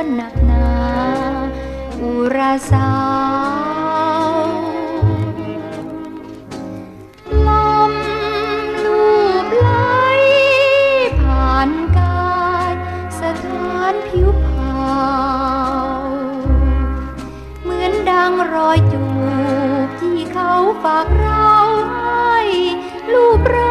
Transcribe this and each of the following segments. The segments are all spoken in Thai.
วนหนักหนา อุราสาวลมลูบไหลผ่านกายสถานผิวเผาเหมือนดังรอยจูบที่เขาฝากเราให้ลูบเรา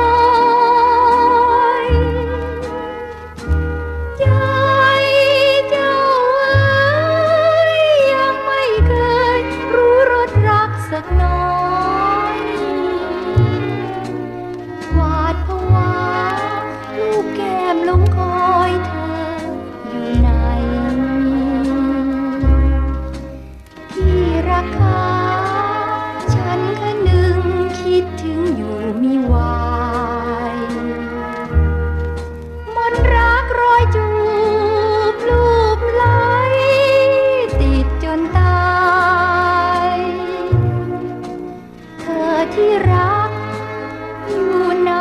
ที่รักอยู่ไหน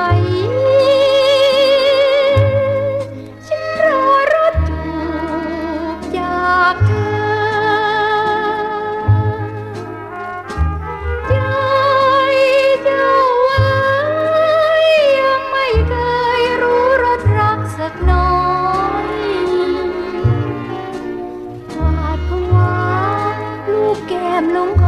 ฉันรอรถจูบจากเธอ ใจเจ้าเอ๋ยยังไม่เคยรู้รสรักสักน้อยหวาดผวาลูกแก้มลงคอ